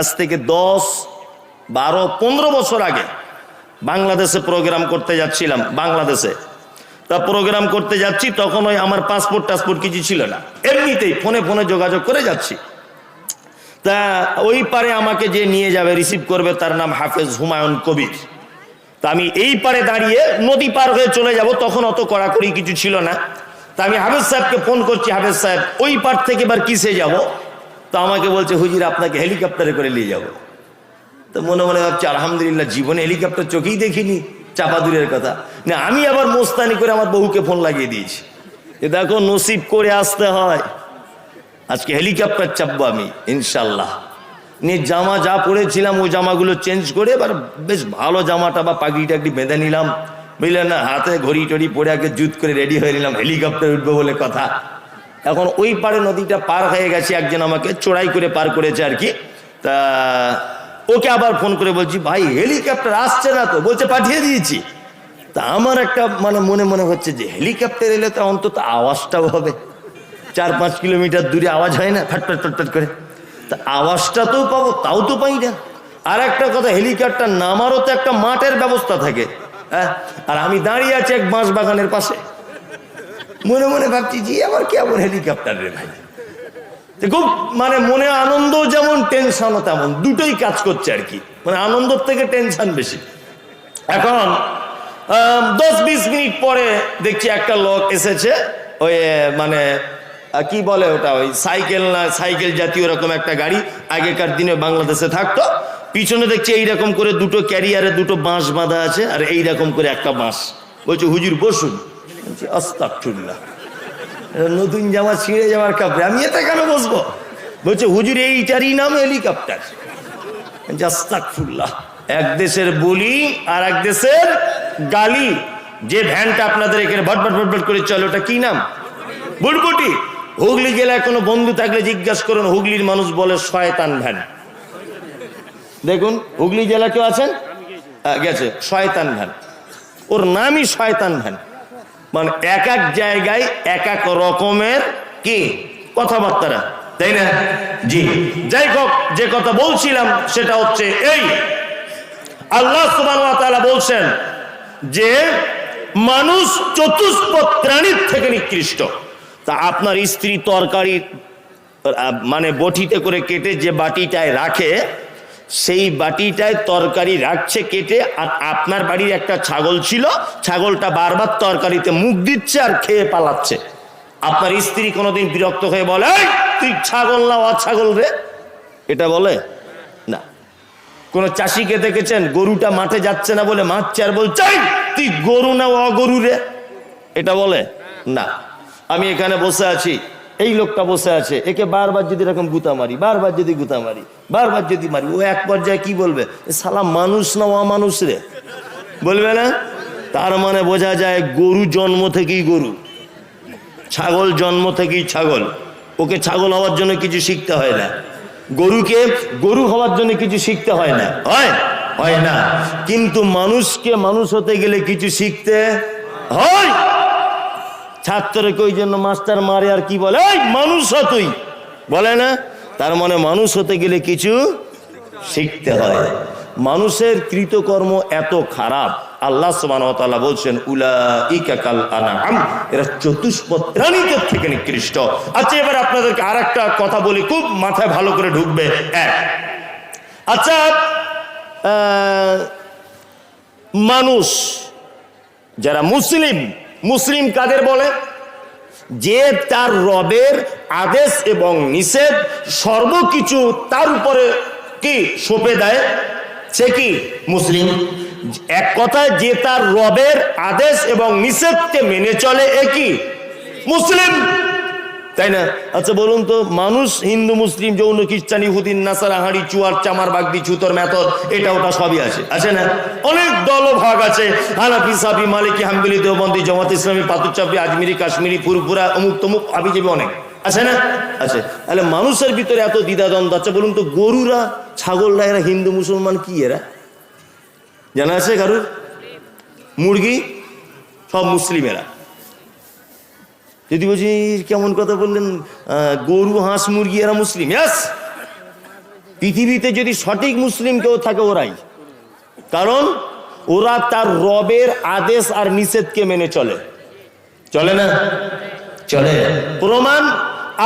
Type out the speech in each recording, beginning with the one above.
আজ থেকে দশ, বারো, পনেরো বছর আগে বাংলাদেশে প্রোগ্রাম করতে যাচ্ছিলাম, বাংলাদেশে। তা প্রোগ্রাম করতে যাচ্ছি, তখন ওই আমার পাসপোর্ট টাসপোর্ট কিছু ছিল না। এমনিতেই ফোনে ফোনে যোগাযোগ করে যাচ্ছি। তা ওই পারে আমাকে যে নিয়ে যাবে রিসিভ করবে, তার নাম হাফেজ হুমায়ুন কবির। তা আমি এই পারে দাঁড়িয়ে নদী পার হয়ে চলে যাব, তখন অত কড়াকড়ি কিছু ছিল না। তা আমি হাফেজ সাহেবকে ফোন করছি, হাফেজ সাহেব, ওই পার থেকে এবার কিসে যাব? তো আমাকে বলছে, হুজির, আপনাকে হেলিকপ্টারে করে নিয়ে যাব। তো মনে মনে ভাবছি, আলহামদুলিল্লাহ, জীবনে হেলিকপ্টার চোখেই দেখিনি, চাপা দূরের কথা। না, আমি আবার মোস্তানি করে আমার বহুকে ফোন লাগিয়ে দিয়েছি। এ দেখো, নসিব করে আসতে হয়। আজকে হেলিকপ্টার চাপবো আমি ইনশাল্লাহ নিয়ে জামা যা পরেছিলাম, ওই জামাগুলো চেঞ্জ করে এবার বেশ ভালো জামাটা বা পাগড়ি টাগড়ি বেঁধে নিলাম। বুঝলেন না? হাতে ঘড়ি টড়ি পরে আগে জুত করে রেডি হয়ে নিলাম হেলিকপ্টার উঠবো বলে কথা। এখন ওই পারে নদীটা পার হয়ে গেছে, একজন আমাকে চড়াই করে পার করেছে আর কি। তা ওকে আবার ফোন করে বলছি, ভাই, হেলিকপ্টার আসছে না তো? বলছে, পাঠিয়ে দিয়েছি। তা আমার একটা মানে মনে মনে হচ্ছে যে, হেলিকপ্টার এলে তো অন্তত আওয়াজটাও হবে। চার পাঁচ কিলোমিটার দূরে আওয়াজ হয় না ফাটফাট ফাটফাট করে। তা আওয়াজটা তো পাবো, তাও তো পাই না। আর একটা কথা, হেলিকপ্টার নামারও তো একটা মাঠের ব্যবস্থা থাকে হ্যাঁ? আর আমি দাঁড়িয়ে আছি এক বাঁশ বাগানের পাশে। মনে মনে ভাবছি, জি, আবার কেমন হেলিকপ্টার রে ভাই? খুব মানে মনে আনন্দ যেমন টেনশনও তেমন। দুটোই কাজ করছে আর কি। মানে আনন্দর থেকে টেনশন বেশি। এখন দশ বিশ মিনিট পরে দেখছি একটা লোক এসেছে, ওই মানে কি বলে ওটা, ওই সাইকেল না, সাইকেল জাতীয় রকম একটা গাড়ি, আগেকার দিনে বাংলাদেশে থাকতো। পিছনে দেখছি এইরকম করে দুটো ক্যারিয়ারে দুটো বাঁশ বাঁধা আছে, আর এইরকম করে একটা বাঁশ। বলছে, হুজুর, বসুন। আস্তাকফিরুল্লাহ নতুন জামা ছিঁড়ে যাওয়ার কাপড়ে। আমি এতে কেন বসবো? বলছে, হুজুর, এইটারই নাম হেলিকপ্টার। জাস্তাকফুল্লাহ এক দেশের বলি আর এক দেশের গালি। যে ভ্যানটা আপনাদের এখানে ভটভট ভটভট করে চলে, ওটা কি নাম? বুটবুটি হুগলি জেলায় কোনো বন্ধু থাকলে জিজ্ঞাসা করুন, হুগলির মানুষ বলে শয়তান ভ্যান। দেখুন, হুগলি জেলা কেউ আছেন? গেছে, শয়তান ভ্যান। ওর নামই শয়তান ভ্যান। মানে এক এক জায়গায় এক এক রকমের কি? কথাবার্তারা। তাই না? জি। যাই হোক, যে কথা বলছিলাম সেটা হচ্ছে এই। আল্লাহ তাআলা বলছেন যে মানুষ চতুষ্পদ প্রাণীর থেকে নিকৃষ্ট। তা আপনার স্ত্রী তরকারি মানে বটিতে করে কেটে যে বাটিটায় রাখে সেই বাটিটায় তরকারি রাখছে, কেটে, আর আপনার বাড়ির একটা ছাগল ছিল, ছাগলটা বারবার তরকারিতে মুখ দিচ্ছে আর খেয়ে পালাচ্ছে। আপনার স্ত্রী কোনোদিন বিরক্ত হয়ে বলে তুই ছাগল না ছাগল রে? এটা বলে? না। কোন চাষিকে দেখেছেন, গরুটা মাঠে যাচ্ছে না বলে মারছে আর বলছে তুই গরু না, অগরু রে? এটা বলে? না। আমি এখানে বসে আছি। এই লোকটা বসে আছে, একে বারবার যদি এরকম গুতা মারি, বারবার যদি গুতা মারি, বারবার যদি মারি, ও এক পর্যায়ে কি বলবে? সালা মানুষ না ও মানুষ রে। বলবে না? তার মানে বোঝা যায় গরু জন্ম থেকেই গরু, ছাগল জন্ম থেকেই ছাগল। ওকে ছাগল হওয়ার জন্য কিছু শিখতে হয় না। গরুকে গরু হওয়ার জন্য কিছু শিখতে হয় না। হয়? হয় না। কিন্তু মানুষকে মানুষ হতে গেলে কিছু শিখতে হয়। ছাত্রকে ওই জন্য মাস্টার মারে আর কি বলে? "এই, মানুষ হ তুই। বলে না? তার মানে মানুষ হতে গেলে কিছু শিখতে হয়। মানুষের কৃতকর্ম এত খারাপ। আল্লাহ তাআলা বলছেন উলাইকা কাল আনআম। এরা চতুষ্পদ প্রাণীদের থেকে নিকৃষ্ট। আচ্ছা এবার আপনাদেরকে আরেকটা কথা বলি খুব মাথায় ভালো করে ঢুকবে। এক আচ্ছা মানুষ যারা মুসলিম মুসলিম কাদের বলে? যে তার রবের আদেশ এবং নিষেধ সর্বকিছু তার উপরে কি সঁপে দেয়? সে কি? মুসলিম। এক কথায় যে তার রবের আদেশ এবং নিষেধকে মেনে চলে এ কি? মুসলিম। তাই না? আচ্ছা বলুন তো, মানুষ হিন্দু, মুসলিম, যৌন, খ্রিস্টান, ইহুদিন, নাসারা, হাঁড়ি, চুয়ার, চামার, বাগদি, ছুতর মেথর এটা, ওটা সবই আছে। আছে না? অনেক দল ভাগ আছে। হানাফি, সাফি, মালিকি, হাম্বলি, দেওবন্দি, জমাত ইসলামী পাতুচাপি আজমিরি, কাশ্মীরি, ফুরফুরা, অমুক তমুক, আবিজেবি অনেক। আছে না? আছে। তাহলে মানুষের ভিতরে এত দ্বিধাদ্বন্দ্ব। আছে বলুন তো, গরুরা ছাগলরা এরা হিন্দু, মুসলমান কি এরা? জানা আছে কারুর? মুরগি? সব মুসলিমেরা। যদি বলছি, কেমন কথা বললেন গরু, হাঁস, মুরগি, এরা মুসলিম ইয়াস পৃথিবীতে যদি সঠিক মুসলিম কেউ থাকে ওরাই। কারণ ওরা তার রবের আদেশ আর নিষেধকে মেনে চলে। চলে না? চলে। প্রমাণ,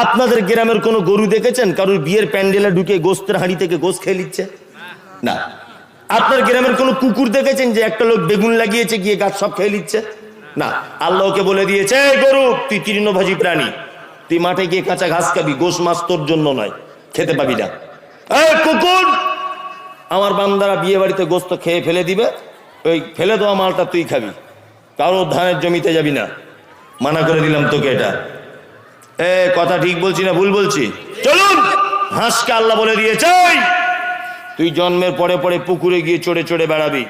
আপনাদের গ্রামের কোনো গরু দেখেছেন? কারোর বিয়ের প্যান্ডেলে ঢুকে গোস্তের হাঁড়ি থেকে গোস্ত খেয়ে নিচ্ছে? না। আপনার গ্রামের কোনো কুকুর দেখেছেন যে একটা লোক বেগুন লাগিয়েছে, গিয়ে গাছ সব খেয়ে নিচ্ছে? না আল্লাহকে বলে দিয়েছে "এই গরু তুই তৃণভাজি প্রাণী। তুই মাঠে গিয়ে কাঁচা ঘাস খাবি গোস মাছ তোর জন্য নয় খেতে পাবি না। কুকুর আমার বান্দারা বিয়ে বাড়িতে গোস্ত খেয়ে ফেলে দিবে ওই ফেলে দেওয়া মালটা তুই খাবি। কারও ধানের জমিতে যাবি না। মানা করে দিলাম তোকে এটা। এ কথা ঠিক বলছি না ভুল বলছি? চলুন হাঁসকে আল্লাহ বলে দিয়েছে "এই, তুই জন্মের পরে পরে পুকুরে গিয়ে চড়ে চড়ে বেড়াবি।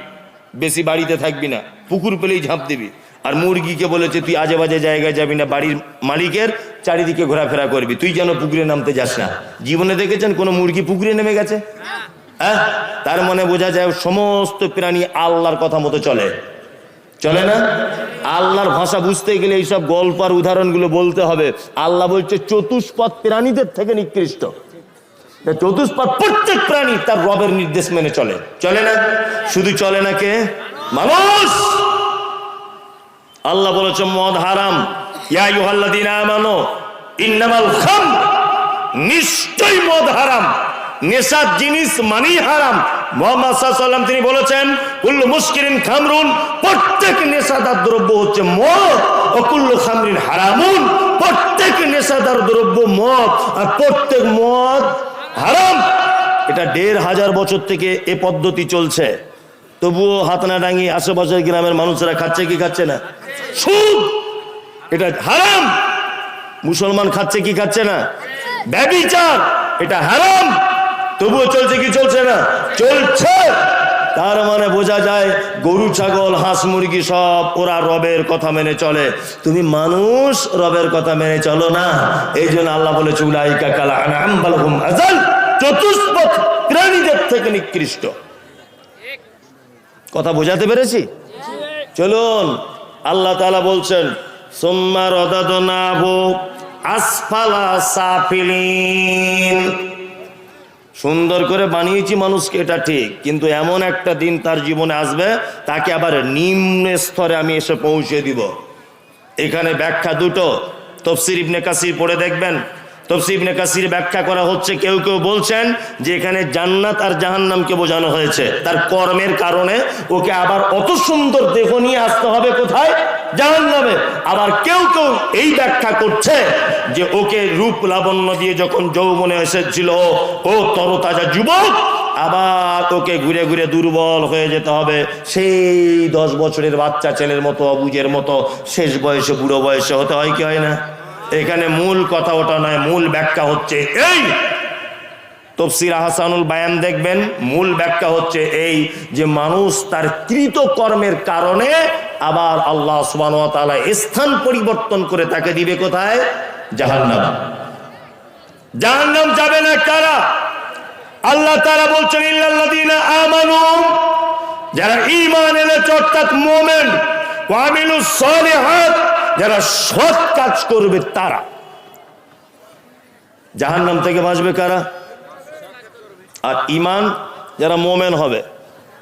বেশি বাড়িতে থাকবি না পুকুর পেলেই ঝাঁপ দিবি। আর মুরগিকে বলেছে, তুই আজে বাজে জায়গায় যাবি না, বাড়ির মালিকের চারিদিকে ঘোরাফেরা করবি। তুই যেন পুকুরে নামতে যাস না। জীবনে দেখেছেন কোনো মুরগি পুকুরে নেমে গেছে? হ্যাঁ? তার মনে বোঝা যায় সমস্ত প্রাণী আল্লাহর কথা মতো চলে। চলে না? আল্লাহর ভাষা বুঝতে গেলে এইসব গল্প আর উদাহরণগুলো বলতে হবে। আল্লাহ বলছে, চতুষ্পদ প্রাণীদের থেকে নিকৃষ্ট। চতুষ্পদ প্রত্যেক প্রাণী তার রবের নির্দেশ মেনে চলে। চলে না? শুধু চলে না কে? মানুষ! আল্লাহ বলেছে, মদ হারাম। আমানু, ইন্নামাল খাম। নিশ্চয় মদ হারাম। নেশার জিনিস মানেই হারাম। মোহাম্মদ সাল্লাম তিনি বলেছেন, কুল্লু মুস্কিরিন খামরুন, প্রত্যেক নেশাদার দ্রব্য হচ্ছে মদ, ও কুল্লু খামরিন হারামুন, প্রত্যেক নেশাদার দ্রব্য মদ, আর প্রত্যেক মদ হারাম। এটা দেড় হাজার বছর থেকে এ পদ্ধতি চলছে। তবুও হাত না ডাঙিয়ে আশেপাশের গ্রামের মানুষেরা খাচ্ছে কি খাচ্ছে না? সুদ! এটা হারাম! মুসলমান খাচ্ছে কি খাচ্ছে না? ব্যবিচার! এটা হারাম! তবুও চলছে কি চলছে না? চলছে! তার মানে বোঝা যায় গরু, ছাগল, হাঁস, মুরগি সব ওরা রবের কথা মেনে চলে। তুমি মানুষ, রবের কথা মেনে চলো না। এই জন্য আল্লাহ বলে চুলাইকা কালা চতুষ্পথ, প্রাণীদের থেকে নিকৃষ্ট। কথা বোঝাতে পেরেছি? চলুন, আল্লাহ তালা বলছেন আসফালা সাফিলিন। সুন্দর করে বানিয়েছি মানুষকে, এটা ঠিক, কিন্তু এমন একটা দিন তার জীবনে আসবে, তাকে আবার নিম্ন স্তরে আমি এসে পৌঁছে দিব। এখানে ব্যাখ্যা দুটো। তফসির ইবনে কাসির পড়ে দেখবেন তফসির ইবনে কাসির ব্যাখ্যা করা হচ্ছে, কেউ কেউ বলছেন যে এখানে জান্নাত আর জাহান্নামকে বোঝানো হয়েছে। তার কর্মের কারণে ওকে আবার অত সুন্দর দেহ নিয়ে আসতে হবে কোথায়? জাহান্নামে। আবার কেউ কেউ এই ব্যাখ্যা করছে যে ওকে রূপ লাবণ্য দিয়ে যখন যৌবনে এসেছিল, ও তরতাজা যুবক, আবার ওকে ঘুরে ঘুরে দুর্বল হয়ে যেতে হবে। সেই দশ বছরের বাচ্চা ছেলের মতো, অবুজের মতো, শেষ বয়সে বুড়ো বয়সে হতে হয় কি হয় না? এখানে মূল কথা ওটা নয়, মূল ব্যাখ্যা হচ্ছে এই। তফসির আহসানুল বায়ান দেখবেন, মূল ব্যাখ্যা হচ্ছে এই যে মানুষ তার কৃত কর্মের কারণে আবার আল্লাহ সুবান তাআলা স্থান পরিবর্তন করে তাকে দিবে কোথায়? জাহান্নাম। জাহান্নাম যাবে না কারা? আল্লাহ তারা বলছেন আমানু যারা ঈমান এনেছে, অর্থাৎ মুমিন, ওয়া আমিলুস সালিহাত যারা সৎ কাজ করবে তারা। জাহান্নাম থেকে বাঁচবে কারা? আর ঈমান যারা মোমেন হবে।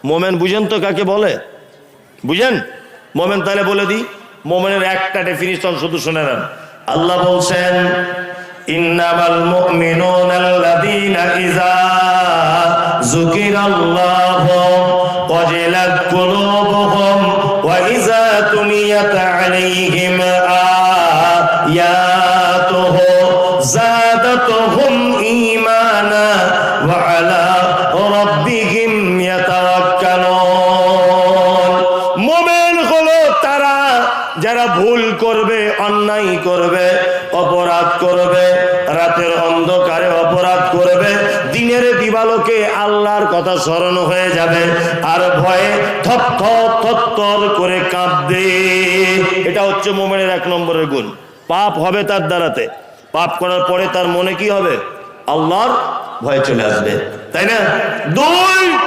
মোমেন বুঝেন তো কাকে বলে? বুঝেন? মোমেন তাহলে বলে দিই, মোমেনের একটা ডেফিনিশন শুধু শুনে নেন। আল্লাহ বলছেন, ইন্নামাল মুমিনুনাল্লাযীনা ইযা যুকিরাল্লাহু কথা স্মরণ হয়ে যাবে। আর ভয়ে থর করে কাঁদবে। এটা হচ্ছে মোমেনের এক নম্বরের গুণ। পাপ হবে তার দ্বারাতে। পাপ করার পরে তার মনে কি হবে? আল্লাহর ভয় চলে আসবে। তাই না? দুই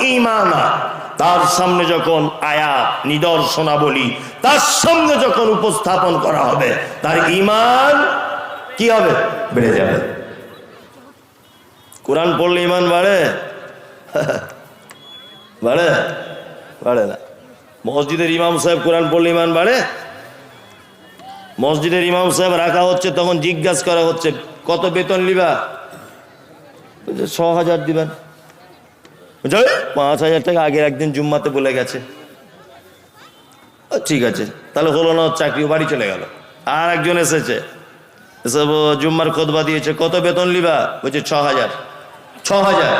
ঈমানা। তার সামনে যখন আয়াত, নিদর্শনাবলী, তার সামনে যখন উপস্থাপন করা হবে, তার ইমান কি হবে? বেড়ে যাবে। কোরআন পড়লে ইমান বাড়ে? বাড়ে? বাড়ে না। মসজিদের ইমাম সাহেব কোরআন পড়লে ইমান বাড়ে? মসজিদের ইমাম সাহেব রাখা হচ্ছে, তখন জিজ্ঞাসা করা হচ্ছে, কত বেতন লিবা ছ হাজার দিবেন। পাঁচ হাজার টাকা আগের একদিন জুম্মাতে বলে গেছে। ঠিক আছে, তাহলে হলো না, চাকরি বাড়ি চলে গেল। আর একজন এসেছে এসব জুম্মার খোদবা দিয়েছে, কত বেতন লিবা বলছে, ছ হাজার। ছ হাজার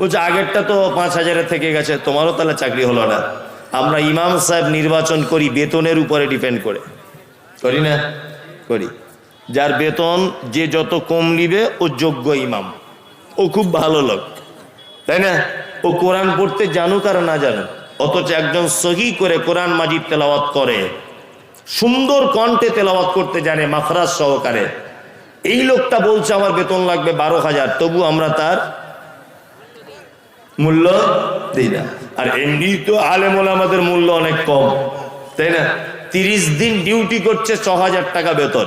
বলছে, আগেরটা তো পাঁচ হাজারের থেকে গেছে, তোমারও তাহলে চাকরি হলো না। আমরা ইমাম সাহেব নির্বাচন করি, বেতনের উপরে ডিপেন্ড করে। করি না? করি। যার বেতন যে যত কম নিবে, ও যোগ্য ইমাম। ও খুব ভালো লোক। তাই না? ও কোরআন পড়তে জানুক আর না জানুক, অথচ একজন সহি করে কোরআন মাজিদ তেলাওয়াত করে। সুন্দর কণ্ঠে তেলাওয়াত করতে জানে মাফরাজ সহকারে। এই লোকটা বলছে, আমার বেতন লাগবে বারো হাজার, তবু আমরা তার মূল্য দিই না। আর এমনি তো আলেমল আমাদের মূল্য অনেক কম, তাই না? তিরিশ দিন ডিউটি করছে ছ হাজার টাকা বেতন।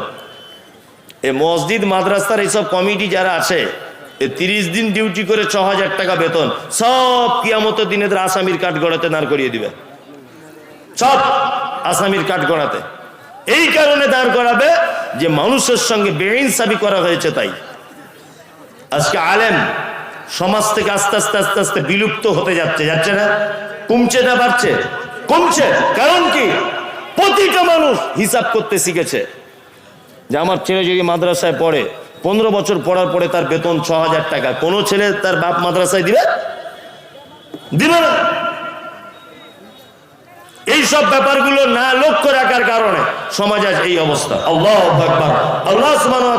এ মসজিদ, মাদ্রাসার এইসব কমিটি যারা আছে, এ তিরিশ দিন ডিউটি করে ছ হাজার টাকা বেতন, সব কিয়ামতের দিনে এদের আসামির কাঠ গড়াতে দাঁড় করিয়ে দিবে। সব আসামির কাঠ গড়াতে। এই কারণে দাঁড় করাবে যে মানুষের সঙ্গে বেইনসাবি করা হয়েছে তাই। আজকে আলেম সমাজ থেকে আস্তে আস্তে আস্তে আস্তে বিলুপ্ত হতে যাচ্ছে যাচ্ছে না? কমছে না বাড়ছে? কমছে। কারণ কি? প্রতিটা মানুষ হিসাব করতে শিখেছে। যে আমার ছেলে যদি মাদ্রাসায় পড়ে, পনেরো বছর পড়ার পরে তার বেতন ছ হাজার টাকা, কোনো ছেলে তার বাপ মাদ্রাসায় দিবে? দিবে না। এইসব ব্যাপারগুলো না লক্ষ্য রাখার কারণে সমাজ আজ এই অবস্থা। আল্লাহ আকবার। আল্লাহ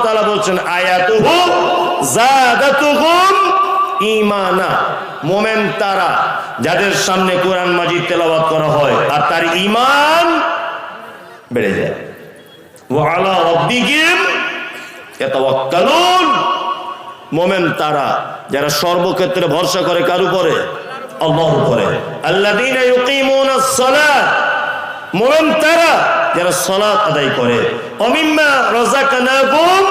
তাআলা বলছেন, আয়াতুহু জাদাতুহুম ঈমানা। মোমেন তারা যাদের সামনে কোরআন মাজিদ তেলাওয়াত করা হয়, আর তার ঈমান বেড়ে যায়। ওয়া আলা ইয়াতাওয়াক্কালুন। মোমেন তারা যারা সর্বক্ষেত্রে ভরসা করে কার উপরে? আল্লাহর উপরে। সালাত। মোমেন তারা যারা সালাত আদায় করে। অমিম্মা রাযাকনাকুম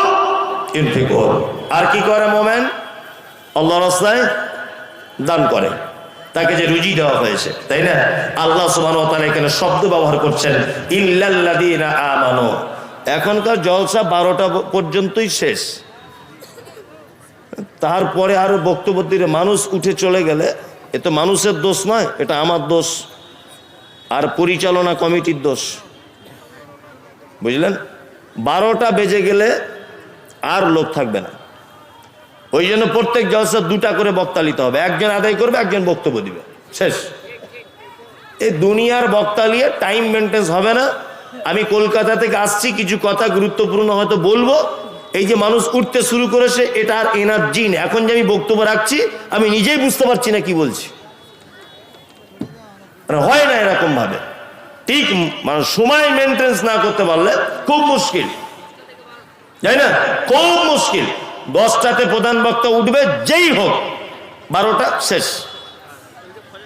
ইনফিকুন আর কি করে মোমেন? আল্লাহর রাস্তায় দান করে। তাকে যে রুজি দেওয়া হয়েছে, তাই না? আল্লাহ তাআলা এখানে শব্দ ব্যবহার করছেন, ইল্লাল্লাযীনা আমানু। এখনকার জলসা বারোটা পর্যন্তই শেষ। তারপরে আরও বক্তব্য মানুষ উঠে চলে গেলে এ তো মানুষের দোষ নয়, এটা আমার দোষ। আর পরিচালনা কমিটির দোষ। বুঝলেন? বারোটা বেজে গেলে আর লোক থাকবে না। ওই জন্য প্রত্যেক জলসা দুটা করে বক্তা নিতে হবে। একজন আদায় করবে, একজন বক্তব্য দিবে। শেষ। এই দুনিয়ার বক্তা নিয়ে টাইম মেনটেন্স হবে না। আমি কলকাতা থেকে আসছি, কিছু কথা গুরুত্বপূর্ণ হয়তো বলব। এই যে মানুষ উঠতে শুরু করেছে, এটা আর এনার্জি নেই। এখন যে আমি বক্তব্য রাখছি, আমি নিজেই বুঝতে পারছি না কি বলছি। হয় না এরকম ভাবে ঠিক মানে সময় মেনটেন্স না করতে পারলে খুব মুশকিল। তাই না? খুব মুশকিল। দশটাতে প্রধান বক্তা উঠবে, যেই হোক, বারোটা শেষ।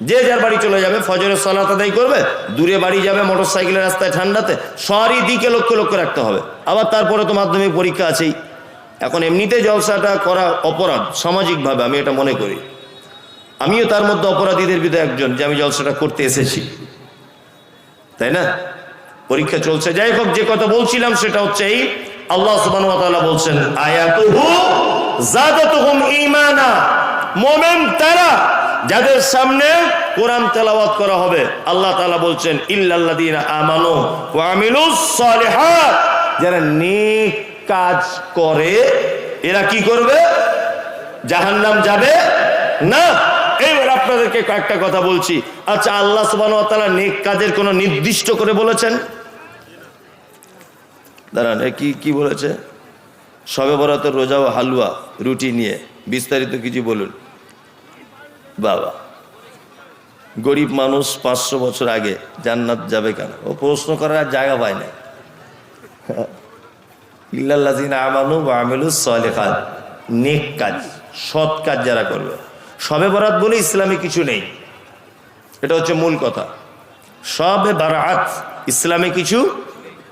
যে যার বাড়ি চলে যাবে, ফজরের সলাত আদায় করবে, দূরে বাড়ি যাবে মোটর সাইকেলের রাস্তায় ঠান্ডাতে সরই দিকে লক্ষ্য লক্ষ্য রাখতে হবে। আবার তারপরে তো মাধ্যমিক পরীক্ষা আছেই। এখন এমনিতে জলসাটা করা অপরাধ, সামাজিকভাবে, আমি এটা মনে করি। আমিও তার মধ্যে অপরাধীদের ভিতরে একজন, যে আমি জলসাটা করতে এসেছি। তাই না? পরীক্ষা চলছে। যাই হোক, যে কথা বলছিলাম সেটা হচ্ছে এই, আল্লাহ তাআলা বলছেন মুমিন তারা যাদের সামনে কোরআন তেলাওয়াত করা হবে, আল্লাহ তালা বলছেন, ইল্লাল্লাযীনা আমানু যারা নেক কাজ করে, এরা কি করবে? জাহান্নাম যাবে না। এইবার আপনাদেরকে কয়েকটা কথা বলছি। আচ্ছা আল্লাহ ওয়া নেক কাজের কোনো নির্দিষ্ট করে বলেছেন? দাঁড়ান কি কি বলেছে? সবে বরাতের রোজা ও হালুয়া রুটি নিয়ে বিস্তারিত কিছু বলুন। বাবা, গরিব মানুষ পাঁচশো বছর আগে জান্নাত যাবে কেন? ও প্রশ্ন করার আর জায়গা পায় না। ইল্লাল্লাযিনা আমানু ওয়া আমিলুস সালিহাত, নেক কাজ, সৎ কাজ যারা করবে। সবে বরাত বলে ইসলামে কিছু নেই। এটা হচ্ছে মূল কথা। সবে বারাত ইসলামে কিছু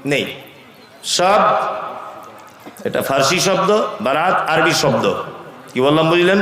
নেই। সব, এটা ফার্সি শব্দ, বারাত আরবি শব্দ। কি বললাম বুঝলেন?